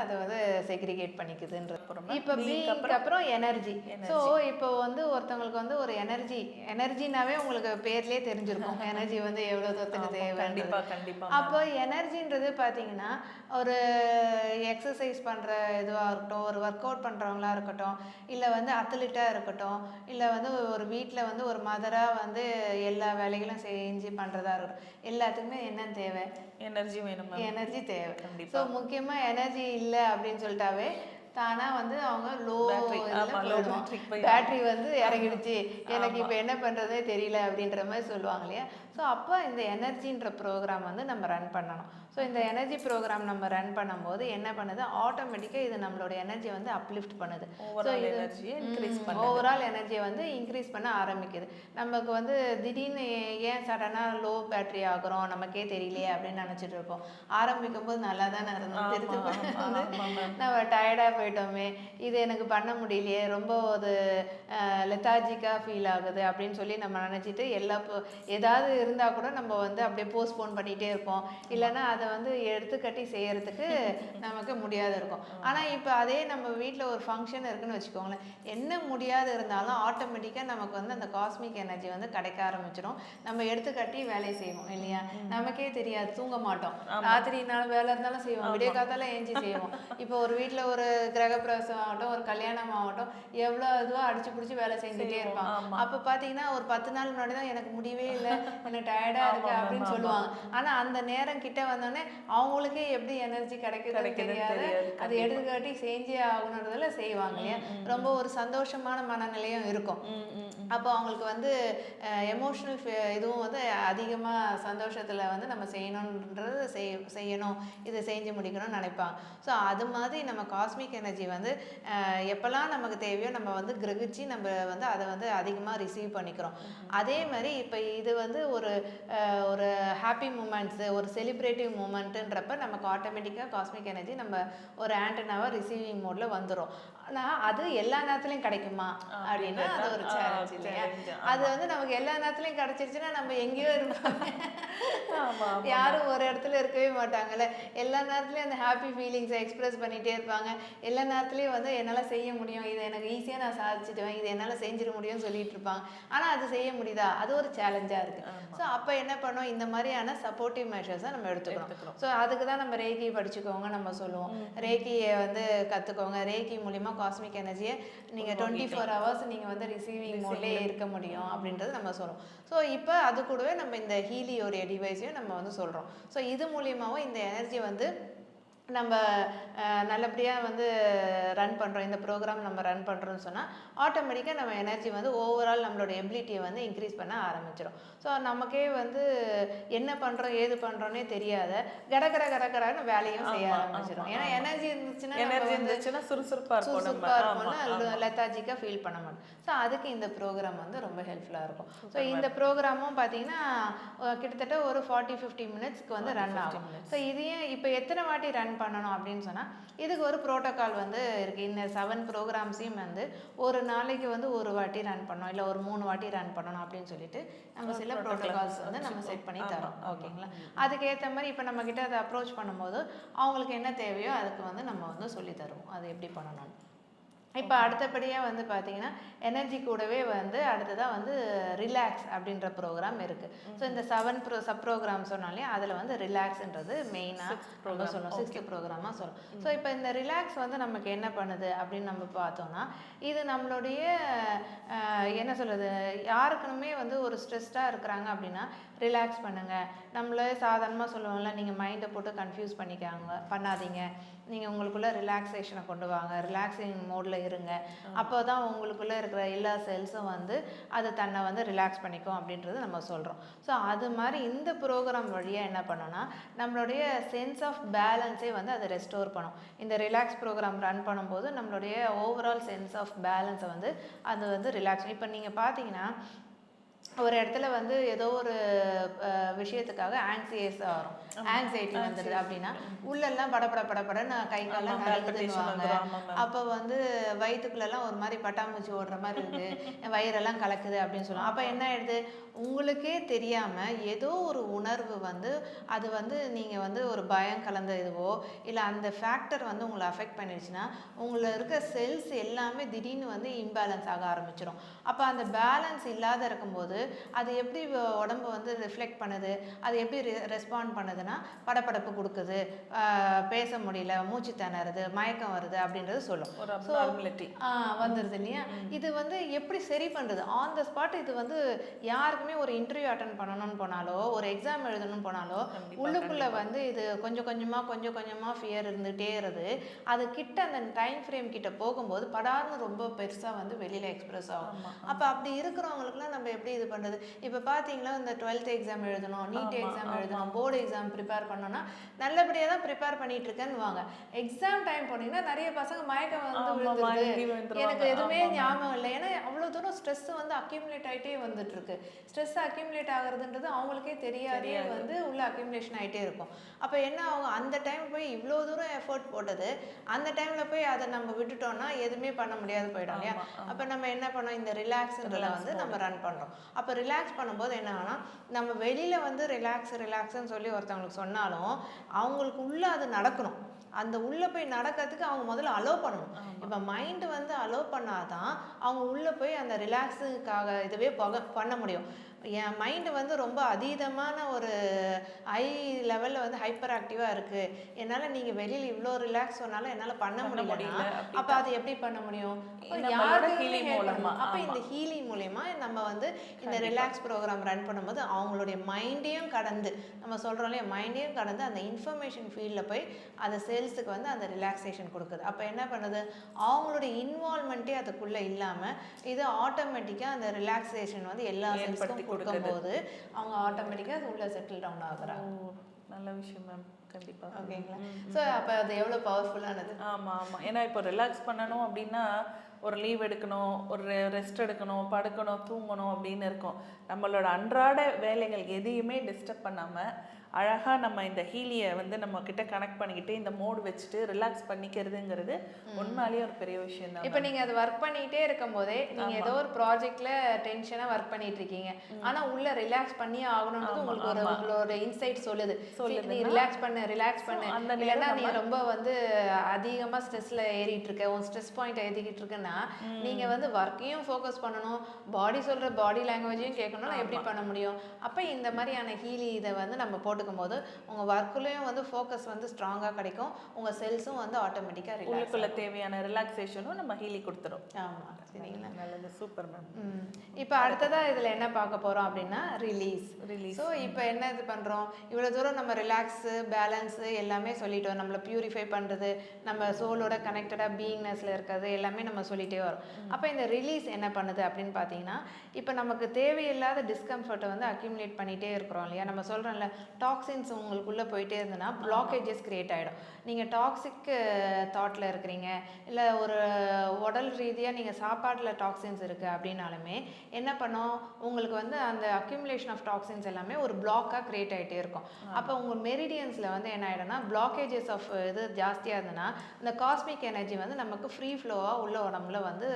இன்டெலிஜென்ஸ்ல அதை வந்து செக்ரிகேட் பண்ணிக்குதுன்றது அப்புறமா இப்போ பிக்கு அப்புறம் எனர்ஜி ஸோ இப்போ வந்து ஒருத்தவங்களுக்கு வந்து ஒரு எனர்ஜி எனர்ஜினாவே உங்களுக்கு பேர்லயே தெரிஞ்சிருக்கும். எனர்ஜி வந்து எவ்வளவு தூரத்துக்கு தேவை கண்டிப்பா கண்டிப்பா அப்போ எனர்ஜின்றது பார்த்தீங்கன்னா ஒரு எக்ஸசைஸ் பண்ணுற இதுவாக இருக்கட்டும் ஒரு ஒர்க் அவுட் பண்ணுறவங்களா இருக்கட்டும் இல்லை வந்து அத்லீட்டாக இருக்கட்டும் இல்லை வந்து ஒரு வீட்டில் வந்து ஒரு மதராக வந்து எல்லா வேலைகளும் செஞ்சு பண்ணுறதா இருக்கட்டும். எல்லாத்துக்குமே என்ன தேவை? எனர்ஜி வேணும் எனர்ஜி தேவை. ஸோ முக்கியமாக எனர்ஜி இல்லை அப்படின்னு சொல்லிட்டாவே தானா வந்து அவங்க லோ பேட்டரி வந்து இறங்கிடுச்சு. எனக்கு இப்போ என்ன பண்ணுறதே தெரியல அப்படின்ற மாதிரி சொல்லுவாங்க இல்லையா? ஸோ அப்போ இந்த எனர்ஜின்ற ப்ரோக்ராம் வந்து நம்ம ரன் பண்ணணும். ஸோ இந்த எனர்ஜி ப்ரோக்ராம் நம்ம ரன் பண்ணும்போது என்ன பண்ணுது? ஆட்டோமேட்டிக்காக இது நம்மளோட எனர்ஜி வந்து அப்லிஃப்ட் பண்ணுது. ஓவரால் எனர்ஜியை இன்க்ரீஸ் பண்ண ஓவரால் எனர்ஜியை வந்து இன்க்ரீஸ் பண்ண ஆரம்பிக்குது. நமக்கு வந்து திடீர்னு ஏன் சடனாக லோ பேட்டரி ஆகுறோம்? நமக்கே தெரியலையே அப்படின்னு நினச்சிட்டு இருப்போம். ஆரம்பிக்கும் போது நல்லா தானே இருந்தோம் ma'am. நம்ம டயர்டாக போயிட்டோமே. இது எனக்கு பண்ண முடியலையே. ரொம்ப ஒரு லெத்தாஜிக்காக ஃபீல் ஆகுது அப்படின்னு சொல்லி நம்ம நினச்சிட்டு எல்லா ஏதாவது இருந்தால் கூட நம்ம வந்து அப்படியே போஸ்ட்போன் பண்ணிகிட்டே இருப்போம். இல்லைன்னா அதை வந்து எடுத்துக்கட்டி செய்யறதுக்கு நமக்கு முடியாது இருக்கும். ஆனால் இப்போ அதே நம்ம வீட்டில் ஒரு ஃபங்க்ஷன் இருக்குன்னு வச்சுக்கோங்களேன். என்ன முடியாது இருந்தாலும் ஆட்டோமேட்டிக்காக நமக்கு வந்து அந்த காஸ்மிக் எனர்ஜி வந்து கிடைக்க ஆரம்பிச்சிடும். நம்ம எடுத்துக்கட்டி வேலையை செய்வோம் இல்லையா? நமக்கே தெரியாது தூங்க மாட்டோம். ராத்திரினாலும் வேலை இருந்தாலும் செய்வோம். விடிய காத்தால ஏஞ்சி செய்வோம். இப்போ ஒரு வீட்டில் ஒரு கிரகப்பிரவேசம் ஆகட்டும் ஒரு கல்யாணம் ஆகட்டும் எவ்வளோ இதுவாக அடிச்சு பிடிச்சி வேலை செஞ்சுட்டே இருப்பாங்க ஆமா. அப்போ பார்த்தீங்கன்னா ஒரு பத்து நாள் முன்னாடி தான் எனக்கு முடியவே இல்லை. எனக்கு டயர்டாக இருக்கு அப்படின்னு சொல்லுவாங்க. ஆனால் அந்த நேரம் கிட்ட வந்தோடனே அவங்களுக்கே எப்படி எனர்ஜி கிடைக்குதுன்னு கிடைக்குதுன்னு தெரியாது. அது எடுத்துக்காட்டி செஞ்சே ஆகணுன்றதுல செய்வாங்க இல்லையா? ரொம்ப ஒரு சந்தோஷமான மனநிலையும் இருக்கும். அப்போ அவங்களுக்கு வந்து எமோஷ்னல் இதுவும் வந்து அதிகமாக சந்தோஷத்தில் வந்து நம்ம செய்யணுன்றது செய் செய்யணும். இதை செஞ்சு முடிக்கணும்னு நினைப்பாங்க. ஸோ அது மாதிரி நம்ம காஸ்மிக் எனர்ஜி வந்து எப்போல்லாம் நமக்கு தேவையோ நம்ம வந்து கிரகிச்சு நம்ம வந்து அதை வந்து அதிகமாக ரிசீவ் பண்ணிக்கிறோம். அதே மாதிரி இப்போ இது வந்து ஒரு ஒரு ஹாப்பி மூமெண்ட்ஸு ஒரு செலிப்ரேட்டிவ் மூமெண்ட்டுன்றப்ப நமக்கு ஆட்டோமேட்டிக்காக காஸ்மிக் எனர்ஜி நம்ம ஒரு ஆண்டனாவாக ரிசீவிங் மோடில் வந்துடும் ஆனால் அது எல்லா நேரத்துலையும் கிடைக்குமா? அப்படின்னா அது ஒரு சேலஞ்ச் இல்லையா? அது வந்து நமக்கு எல்லா நேரத்துலையும் கிடைச்சிருச்சுன்னா நம்ம எங்கேயோ இருப்போம். யாரும் ஒரு இடத்துல இருக்கவே மாட்டாங்கல்ல. எல்லா நேரத்துலையும் அந்த ஹாப்பி ஃபீலிங்ஸை எக்ஸ்பிரஸ் பண்ணிகிட்டே இருப்பாங்க. எல்லா நேரத்துலையும் வந்து என்னால் செய்ய முடியும். இது எனக்கு ஈஸியாக நான் சாதிச்சிடுவேன். இது என்னால் செஞ்சிட முடியும்னு சொல்லிட்டு இருப்பாங்க. ஆனால் அது செய்ய முடியுதா? அது ஒரு சேலஞ்சாக இருக்குது ஸோ அப்போ என்ன பண்ணோம்? இந்த மாதிரியான சப்போர்ட்டிவ் மெஷர்ஸை நம்ம எடுத்துக்கணும். ஸோ அதுக்கு தான் நம்ம ரேக்கி படிச்சுக்கோங்க நம்ம சொல்லுவோம். ரேக்கியை வந்து கற்றுக்கோங்க ரேக்கி மூலிமா காஸ்மிக் எனர்ஜியை நீங்கள் டுவெண்ட்டி ஃபோர் ஹவர்ஸ் நீங்கள் வந்து ரிசீவிங் மோட்லேயே இருக்க முடியும் அப்படின்றது நம்ம சொல்லுவோம் ஸோ இப்போ அது கூடவே நம்ம இந்த ஹீலியோடைய டிவைஸையும் நம்ம வந்து சொல்கிறோம் ஸோ இது மூலியமாவும் இந்த எனர்ஜி வந்து நம்ம நல்லபடியாக வந்து ரன் பண்ணுறோம் இந்த ப்ரோக்ராம் நம்ம ரன் பண்ணுறோம்னு சொன்னால் ஆட்டோமேட்டிக்காக நம்ம எனர்ஜி வந்து ஓவரால் நம்மளோட எபிலிட்டியை வந்து இன்க்ரீஸ் பண்ண ஆரம்பிச்சிடும் ஸோ நமக்கே வந்து என்ன பண்ணுறோம் ஏது பண்ணுறோன்னே தெரியாத கட கட கட கடன்னு வேலையும் செய்ய ஆரம்பிச்சிடும் ஏன்னா. எனர்ஜி இருந்துச்சுன்னா எனர்ஜி இருந்துச்சுன்னா சுறுசுறுப்பாக ஆமா, இருக்கும்ல லெத்தாஜிக்காக ஃபீல் பண்ண மாட்டோம். ஸோ அதுக்கு இந்த ப்ரோக்ராம் வந்து ரொம்ப ஹெல்ப்ஃபுல்லாக இருக்கும். ஸோ இந்த ப்ரோக்ராமும் பார்த்தீங்கன்னா கிட்டத்தட்ட ஒரு ஃபார்ட்டி ஃபிஃப்டி மினிட்ஸ்க்கு வந்து ரன் ஆகும். ஸோ இதையும் இப்போ எத்தனை வாட்டி ரன் பண்ணணும் அப்படின்னு சொன்னால் இதுக்கு ஒரு ப்ரோட்டோகால் வந்து இருக்குது இந்த செவன் ப்ரோக்ராம்ஸையும் வந்து ஒரு நாளைக்கு வந்து ஒரு வாட்டி ரன் பண்ணணும். இல்லை ஒரு மூணு வாட்டி ரன் பண்ணணும் அப்படின்னு சொல்லிட்டு நம்ம சில ப்ரோட்டோகால்ஸ் வந்து நம்ம செட் பண்ணி தரோம். ஓகேங்களா? அதுக்கேற்ற மாதிரி இப்போ நம்ம கிட்ட அதை அப்ரோச் பண்ணும்போது அவங்களுக்கு என்ன தேவையோ அதுக்கு வந்து நம்ம வந்து சொல்லி தருவோம். அது எப்படி பண்ணணும்னு. இப்போ அடுத்தபடியாக வந்து பார்த்தீங்கன்னா எனர்ஜி கூடவே வந்து அடுத்ததாக வந்து ரிலாக்ஸ் அப்படின்ற ப்ரோக்ராம் இருக்குது ஸோ இந்த செவன் ப்ரோ சப் ப்ரோக்ராம் சொன்னாலே அதில் வந்து ரிலாக்ஸ்ன்றது மெயினாக நம்ம சொல்லணும் சிக்ஸ்த் ப்ரோக்ராமாக சொல்லணும் ஸோ இப்போ இந்த ரிலாக்ஸ் வந்து நமக்கு என்ன பண்ணுது அப்படின்னு நம்ம பார்த்தோம்னா இது நம்மளுடைய என்ன சொல்கிறது யாருக்குமே வந்து ஒரு ஸ்ட்ரெஸ்டாக இருக்கிறாங்க அப்படின்னா ரிலாக்ஸ் பண்ணுங்கள் நம்மளே சாதாரணமாக சொல்லுவோம்ல நீங்கள் மைண்டை போட்டு கன்ஃபியூஸ் பண்ணிக்காங்க பண்ணாதீங்க. நீங்கள் உங்களுக்குள்ள ரிலாக்ஸேஷனை கொண்டு வாங்க. ரிலாக்ஸிங் மோடில் இருங்க. அப்போ தான் உங்களுக்குள்ளே இருக்கிற எல்லா செல்ஸும் வந்து அது தன்னை வந்து ரிலாக்ஸ் பண்ணிக்கும் அப்படின்றது நம்ம சொல்கிறோம் ஸோ அது மாதிரி இந்த ப்ரோக்ராம் வழியாக என்ன பண்ணோன்னா நம்மளுடைய சென்ஸ் ஆஃப் பேலன்ஸே வந்து அதை ரெஸ்டோர் பண்ணும் இந்த ரிலாக்ஸ் ப்ரோக்ராம் ரன் பண்ணும்போது நம்மளுடைய ஓவரால் சென்ஸ் ஆஃப் பேலன்ஸை வந்து அது வந்து ரிலாக்ஸ் இப்போ நீங்கள் பார்த்தீங்கன்னா ஒரு இடத்துல வந்து ஏதோ ஒரு விஷயத்துக்காக ஆங்ஸியஸாக வரும். ஆங்ஸைட்டி வந்துடுது அப்படின்னா உள்ளெல்லாம் படபட படபடன்னு கை ஆமா ma'am. அப்போ வந்து வயிற்றுக்குள்ளெல்லாம் ஒரு மாதிரி பட்டாம்பூச்சி ஓடுற மாதிரி இருக்குது வயிறெல்லாம் கலக்குது அப்படின்னு சொல்லுவோம் அப்போ என்ன ஆயிடுது? உங்களுக்கே தெரியாமல் ஏதோ ஒரு உணர்வு வந்து அது வந்து நீங்கள் வந்து ஒரு பயம் கலந்த இதுவோ இல்லை அந்த ஃபேக்டர் வந்து உங்களை அஃபெக்ட் பண்ணிடுச்சுன்னா உங்களை இருக்க செல்ஸ் எல்லாமே திடீர்னு வந்து இம்பேலன்ஸ் ஆக ஆரம்பிச்சிடும் அப்போ அந்த பேலன்ஸ் இல்லாத இருக்கும்போது அது எப்படி உடம்பு வந்து ரிஃப்ளெக்ட் பண்ணுது அது எப்படி ரெஸ்பாண்ட் பண்ணுதுன்னா படபடப்பு கொடுக்குது பேச முடியல மூச்சு திணறுது மயக்கம் வருது அப்படின்றது சொல்லும். வந்துடுது இல்லையா? இது வந்து எப்படி சரி பண்ணுறது ஆன் த ஸ்பாட் இது வந்து யாருக்குமே ஒரு இன்டர்வியூ அட்டன் பண்ணணும்னு போனாலோ ஒரு எக்ஸாம் எழுதணும்னு போனாலோ உள்ளுக்குள்ளே வந்து இது கொஞ்சம் கொஞ்சமாக கொஞ்சம் கொஞ்சமாக ஃபியர் இருந்துகிட்டே இருது. அது கிட்ட அந்த டைம் ஃப்ரேம் கிட்ட போகும்போது படார்னு ரொம்ப பெருசாக வந்து வெளியில் எக்ஸ்பிரஸ் ஆகும். அப்போ அப்படி இருக்கிறவங்களுக்குலாம் நம்ம எப்படி இது பண்ணுறது இப்போ பார்த்தீங்களா இந்த டுவெல்த் எக்ஸாம் எழுதணும் நீட் எக்ஸாம். எழுதணும் போர்டு எக்ஸாம் ப்ரிப்பேர் பண்ணணும்னா நல்லபடியாக தான் ப்ரிப்பேர் பண்ணிட்டு இருக்கேன்னு வாங்க எக்ஸாம் டைம் போனீங்கன்னா நிறைய பசங்க மயக்கம் வந்து விழுந்துருது. எனக்கு எதுவுமே. ஞாபகம் இல்லை. ஏன்னா அவ்வளோ தூரம் ஸ்ட்ரெஸ் வந்து அக்யூமுலேட் ஆகிட்டே வந்துட்டு இருக்கு ஸ்ட்ரெஸ் அக்யூமுலேட் ஆகுறதுன்றது அவங்களுக்கே தெரியாதே. வந்து உள்ள அக்யூமுலேஷன் ஆகிட்டே இருக்கும். அப்போ என்ன ஆகும்? அந்த டைம் போய் இவ்வளோ தூரம் எஃபோர்ட் போட்டது அந்த டைமில் போய் அதை நம்ம விட்டுட்டோம்னா எதுவுமே பண்ண முடியாது போயிடும் இல்லையா. அப்போ நம்ம என்ன பண்ணோம்? இந்த ரிலாக்ஸ்ன்றத வந்து நம்ம ரன் பண்ணுறோம். அப்போ ரிலாக்ஸ் பண்ணும்போது என்ன ஆகும்னா நம்ம வெளியில் வந்து ரிலாக்ஸ் ரிலாக்ஸ்ன்னு சொல்லி ஒருத்தவங்களுக்கு சொன்னாலும் அவங்களுக்கு உள்ளே அது நடக்கணும். அந்த உள்ளே போய் நடக்கிறதுக்கு அவங்க முதல்ல அலோவ் பண்ணணும். இப்போ மைண்டு வந்து அலோவ் பண்ணாதான் அவங்க உள்ளே போய் அந்த ரிலாக்ஸுக்காக இதுவே போக பண்ண முடியும். என் மைண்டு வந்து ரொம்ப அதீதமான ஒரு ஹை லெவலில் வந்து ஹைப்பர் ஆக்டிவாக இருக்குது என்னால் நீங்கள் வெளியில் இவ்வளோ ரிலாக்ஸ் சொன்னாலும் என்னால் பண்ண பண்ண முடியல அப்போ அது எப்படி பண்ண முடியும். அப்போ. இந்த ஹீலிங் மூலயமா நம்ம வந்து இந்த. ரிலாக்ஸ் ப்ரோக்ராம் ரன் பண்ணும்போது அவங்களுடைய மைண்டையும் கடந்து நம்ம சொல்கிறோம் இல்லையா மைண்டையும் கடந்து அந்த இன்ஃபர்மேஷன் ஃபீல்டில் போய் அந்த சேல்ஸுக்கு வந்து அந்த ரிலாக்ஸேஷன் கொடுக்குது அப்போ என்ன பண்ணுது அவங்களுடைய இன்வால்மெண்ட்டே அதுக்குள்ளே இல்லாமல் இது ஆட்டோமேட்டிக்காக அந்த ரிலாக்ஸேஷன் வந்து எல்லா செல்ஸ்க்கும். கொடுக்கும்போது அவங்க ஆட்டோமேட்டிக்காக உள்ளே செட்டில் டவுன் ஆகுறாங்க. நல்ல விஷயம் மேம் கண்டிப்பா. ஓகேங்களா? ஸோ அப்போ அது எவ்வளோ பவர்ஃபுல்லானது ஆமா ஆமா. ஏன்னா இப்போ ரிலாக்ஸ் பண்ணணும் அப்படின்னா ஒரு லீவ் எடுக்கணும் ஒரு ரெஸ்ட் எடுக்கணும் படுக்கணும் தூங்கணும் அப்படின்னு இருக்கும். நம்மளோட அன்றாட வேலைகள் எதையுமே டிஸ்டர்ப் பண்ணாம அழகா நம்ம இந்த ஹீலியை வந்து நம்ம கிட்ட கனெக்ட் பண்ணிக்கிட்டு இந்த மோடு வச்சுட்டு ரிலாக்ஸ் பண்ணிக்கிறதுங்கிறது உண்மையிலேயே ஒரு பெரிய விஷயம் தான் இப்போ நீங்க அது ஒர்க் பண்ணிட்டே இருக்கும்போதே நீங்க ஏதோ ஒரு ப்ராஜெக்ட்ல டென்ஷனா ஒர்க் பண்ணிட்டு இருக்கீங்க. ஆனா உள்ள ரிலாக்ஸ் பண்ணியே ஆகணும்ன்றது உங்களுக்கு ஒரு உங்களோட இன்சைட் சொல்லுது. நீ ரிலாக்ஸ் பண்ணு ரிலாக்ஸ் பண்ணு. இல்லைன்னா நீ ரொம்ப வந்து அதிகமா ஸ்ட்ரெஸ்ல ஏறிட்டு இருக்க உன் ஸ்ட்ரெஸ் பாயிண்ட் ஏத்திக்கிட்டு இருக்குன்னா நீங்க வந்து ஒர்க்கையும் ஃபோக்கஸ் பண்ணணும். பாடி சொல்ற பாடி லாங்குவேஜையும் கேட்கணும்னா எப்படி பண்ண முடியும்? அப்ப இந்த மாதிரியான ஹீலி இதை வந்து நம்ம போட்டுக்கும் போது உங்க ஒர்க்குலயும் வந்து ஃபோக்கஸ் வந்து ஸ்ட்ராங்கா கிடைக்கும். உங்க செல்ஸும் வந்து ஆட்டோமேட்டிக்கா ரிலாக்ஸ் உள்ளுக்குள்ள தேவையான ரிலாக்ஸேஷனும் நம்ம ஹீலி கொடுத்துரும். ஆமா சரிங்களா? நல்லது சூப்பர் மேம். இப்போ அடுத்ததா இதுல என்ன பார்க்க போறோம் அப்படின்னா ரிலீஸ் Release. ஸோ இப்போ என்ன இது பண்றோம்? இவ்வளவு தூரம் நம்ம ரிலாக்ஸு பேலன்ஸு எல்லாமே சொல்லிட்டோம். நம்மளை பியூரிஃபை பண்றது நம்ம சோலோட கனெக்டடாக பீயிங்னஸ்ல இருக்கிறது எல்லாமே நம்ம சொல்லிட்டே வரோம். அப்போ இந்த ரிலீஸ் என்ன பண்ணுது அப்படின்னு பார்த்தீங்கன்னா இப்போ நமக்கு தேவையில்லாத டிஸ்கம்ஃபர்ட்டை வந்து அக்யூமுலேட் பண்ணிட்டே இருக்கிறோம் இல்லையா? நம்ம சொல்றோம்ல டாக்ஸின்ஸ் உங்களுக்குள்ள போயிட்டே இருந்ததுன்னா பிளாக்கேஜஸ் கிரியேட் ஆயிடும். நீங்க டாக்ஸிக் தாட்ல இருக்கிறீங்க. இல்ல ஒரு உடல் ரீதியா நீங்க சாப்பாட்டுல டாக்ஸின்ஸ் இருக்கு அப்படின்னாலுமே என்ன பண்ணும்? உங்களுக்கு வந்து அந்த அக்யூமுலேஷன் ஆஃப் டாக்ஸின்ஸ் எல்லாமே ஒரு பிளாக்காக கிரியேட் ஆயிட்டே இருக்கும். அப்போ உங்க மெரிடியன்ஸ்ல வந்து என்ன ஆயிடும்னா பிளாக்கேஜஸ் ஆஃப் இது ஜாஸ்தியா இருந்ததுன்னா இந்த காஸ்மிக் எனர்ஜி வந்து நமக்கு ஃப்ரீ ஃப்ளோவா உள்ள உடம்புல வந்து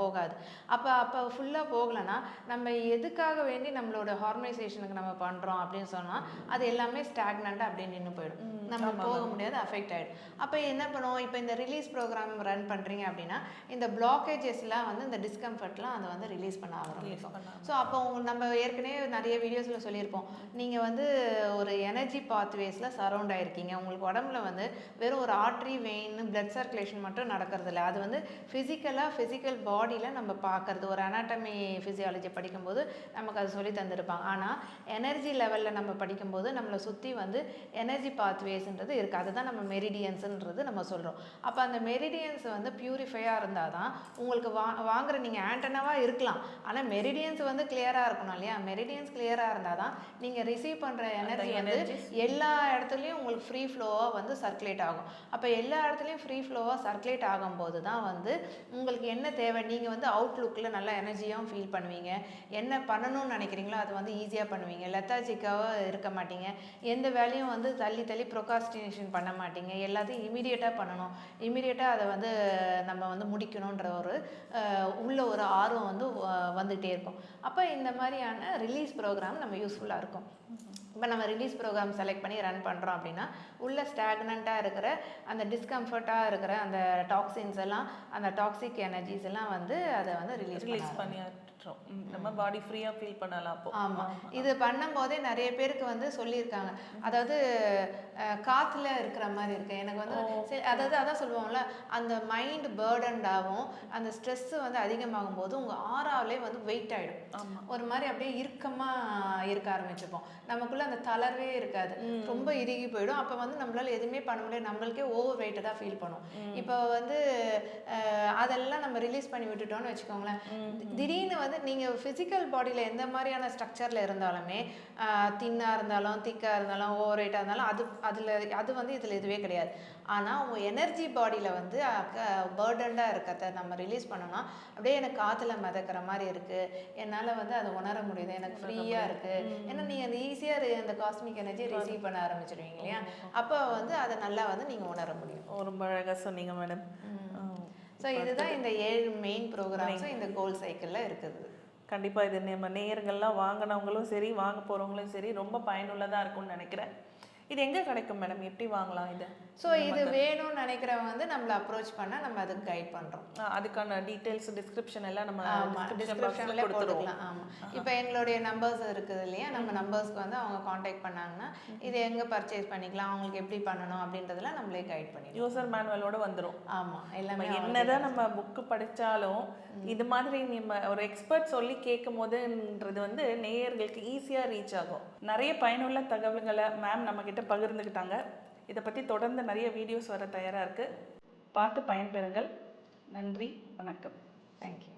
போகாது. அப்போ அப்போ ஃபுல்லா போகலைன்னா நம்ம எதுக்காக வேண்டி நம்மளோட ஹார்மனைசேஷனுக்கு நம்ம பண்றோம் அப்படின்னு சொன்னா அது எல்லாமே ஸ்டாக்னண்டா அப்படியே நின்று போயிடும். நம்ம போக முடியாது அஃபெக்ட் ஆயிடும். அப்போ என்ன பண்ணுவோம்? இப்போ இந்த ரிலீஸ் ப்ரோக்ராம் ரன் பண்றீங்க அப்படின்னா இந்த பிளாக்கேஜஸ்லாம் வந்து இந்த டிஸ்கம்ஃபர்ட்லாம் அதை வந்து ரிலீஸ் பண்ண ஆரம்பிக்கும். ஸோ அப்போ நம்ம ஏற்கனவே நிறைய வீடியோஸில் சொல்லியிருப்போம். நீங்கள் வந்து ஒரு எனர்ஜி பாத்வேஸில் சரௌண்ட் ஆயிருக்கீங்க. உங்களுக்கு உடம்புல வந்து வெறும் ஒரு ஆர்ட்ரி வெயின் பிளட் சர்க்குலேஷன் மட்டும் நடக்கிறது இல்ல. அது வந்து ஃபிசிக்கலாக ஃபிசிக்கல் பாடியில் நம்ம பார்க்கறது. ஒரு அனாட்டமி ஃபிசியாலஜி படிக்கும்போது நமக்கு அது சொல்லி தந்திருப்பாங்க. ஆனால் எனர்ஜி லெவலில் நம்ம படிக்கும்போது நம்மளை சுற்றி வந்து எனர்ஜி பாத்வேஸ்ன்றது இருக்குது அதுதான் நம்ம மெரிடியன்ஸுன்றது நம்ம சொல்கிறோம் அப்போ அந்த மெரிடியன்ஸ் வந்து பியூரிஃபையாக இருந்தால் தான் உங்களுக்கு வா வாங்குற நீங்கள் ஆண்டனாவாக இருக்கலாம். ஆனால் மெரிடியன்ஸ் வந்து கிளியராக இருக்கணும் இல்லையா? மெரிடியன்ஸ் கிளியராக இருந்தால் தான் நீங்கள் ரிசீவ் பண்ணுற எனர்ஜி வந்து எல்லா இடத்துலையும் உங்களுக்கு ஃப்ரீ ஃப்ளோவாக வந்து சர்க்குலேட் ஆகும். அப்போ எல்லா இடத்துலையும் ஃப்ரீ ஃப்ளோவாக சர்க்குலேட் ஆகும்போது தான் வந்து உங்களுக்கு என்ன தேவை? நீங்கள் வந்து அவுட்லுக்கில் நல்ல எனர்ஜியாகவும் ஃபீல் பண்ணுவீங்க. என்ன பண்ணணும்னு நினைக்கிறீங்களோ அது வந்து ஈஸியாக பண்ணுவீங்க. லெத்தாஜிக்காக இருக்க மாட்டீங்க. எந்த வேலையும் வந்து தள்ளி தள்ளி ப்ரொகாஸ்டினேஷன் பண்ண மாட்டீங்க. எல்லாத்தையும் இமீடியட்டாக பண்ணணும். இமீடியட்டாக அதை வந்து நம்ம வந்து முடிக்கணுன்ற ஒரு உள்ள ஒரு ஆர்வம் வந்து வந்துகிட்டே இருக்கும். அப்போ இந்த மாதிரியான ரிலீஸ் ப்ரோக்ராம் நம்ம யூஸ்ஃபுல்லாக இருக்கும். இப்போ நம்ம ரிலீஸ் ப்ரோக்ராம் செலக்ட் பண்ணி ரன் பண்ணுறோம் அப்படின்னா உள்ள ஸ்டாக்னண்ட்டாக இருக்கிற அந்த டிஸ்கம்ஃபர்ட்டாக இருக்கிற அந்த டாக்ஸின்ஸ் எல்லாம் அந்த டாக்ஸிக் எனர்ஜிஸ் எல்லாம் வந்து அதை வந்து ரிலீஸ் ரிலீஸ் பண்ணி ஆட்டுறோம் ம், நம்ம பாடி ஃப்ரீயாக ஃபீல் பண்ணலாம் அப்போ. ஆமா. இது பண்ணும்போதே நிறைய பேருக்கு வந்து சொல்லியிருக்காங்க. அதாவது காத்துல இருக்கிற மாதிரி இருக்கு. எனக்கு வந்து அதாவது அதான் சொல்லுவோம்ல அந்த மைண்ட் பேர்டன்டாகவும் அந்த ஸ்ட்ரெஸ் வந்து அதிகமாகும் போது உங்க ஆறாவிலே வந்து வெயிட் ஆயிடும். ஆமா. ஒரு மாதிரி அப்படியே இறுக்கமா இருக்க ஆரம்பிச்சிருப்போம். நமக்குள்ள அந்த தளர்வே இருக்காது. ரொம்ப இறுகி போயிடும். அப்ப வந்து நம்மளால எதுவுமே பண்ண முடியாது. நம்மளுக்கே ஓவர் வெயிட்டடாக ஃபீல் பண்ணும். இப்போ வந்து அதெல்லாம் நம்ம ரிலீஸ் பண்ணி விட்டுட்டோம்னு வச்சுக்கோங்களேன். திடீர்னு வந்து நீங்க பிசிக்கல் பாடியில எந்த மாதிரியான ஸ்ட்ரக்சர்ல இருந்தாலுமே தின்னாக இருந்தாலும் திக்காக இருந்தாலும் ஓவர் வெயிட்டாக இருந்தாலும் அது அதுல அது வந்து இதுல இதுவே கிடையாது. ஆனா உங்க எனர்ஜி பாடியில வந்து பேர்டண்டாக இருக்கிறத நம்ம ரிலீஸ் பண்ணோம்னா அப்படியே எனக்கு காத்துல மிதக்கிற மாதிரி இருக்கு. என்னால வந்து அதை உணர முடியுது. எனக்கு ஃப்ரீயா இருக்கு. ஏன்னா நீங்க அந்த ஈஸியா அந்த காஸ்மிக் எனர்ஜி ரிசீவ் பண்ண ஆரம்பிச்சிருவீங்க இல்லையா? அப்போ வந்து அதை நல்லா வந்து நீங்க உணர முடியும். ரொம்ப அழகா சொன்னீங்க மேடம் ஸோ இதுதான் இந்த ஏழு மெயின் ப்ரோக்ராம்ஸும் இந்த கோல் சைக்கிளில் இருக்குது. கண்டிப்பா இது நம்ம நேயர்கள்லாம் வாங்கினவங்களும் சரி வாங்க போறவங்களும் சரி ரொம்ப பயனுள்ளதா இருக்கும்னு நினைக்கிறேன். இது எங்க கிடைக்கும் மேடம்? எப்படி வாங்கலாம் இது? ஸோ இது வேணும்னு நினைக்கிறவங்க வந்து நம்மளை அப்ரோச் பண்ணா நம்ம அதுக்கு கைட் பண்றோம். ஆ, அதுக்கான டீடைல்ஸ் டிஸ்கிரிப்ஷன் எல்லாம் நம்ம டிஸ்கிரிப்ஷன்ல கொடுத்துருவோம் போட்டுக்கலாம். ஆமா. இப்போ எங்களுடைய நம்பர்ஸ் இருக்குது இல்லையா? நம்ம நம்பர்ஸ்க்கு வந்து அவங்க காண்டாக்ட் பண்ணாங்கன்னா இது எங்க பர்ச்சேஸ் பண்ணிக்கலாம்? அவங்களுக்கு எப்படி பண்ணணும்? அப்படின்றதெல்லாம் நம்மளே கைட் பண்ணிடுவோம். யூசர் மேனுவலோட வந்துரும். ஆமா நம்ம எல்லாமே என்னதான் நம்ம புக்கு படிச்சாலும் இது மாதிரி நம்ம ஒரு எக்ஸ்பர்ட் சொல்லி கேட்கும் போதுன்றது வந்து நேயர்களுக்கு ஈஸியா ரீச் ஆகும். நிறைய பயனுள்ள தகவல்களை மேம் நம்ம கிட்ட பகிர்ந்துக்கிட்டாங்க. இதை பத்தி தொடர்ந்து நிறைய வீடியோஸ் வர தயாரா இருக்கு. பார்த்து பயன்பெறுங்கள். நன்றி வணக்கம். தேங்க்யூ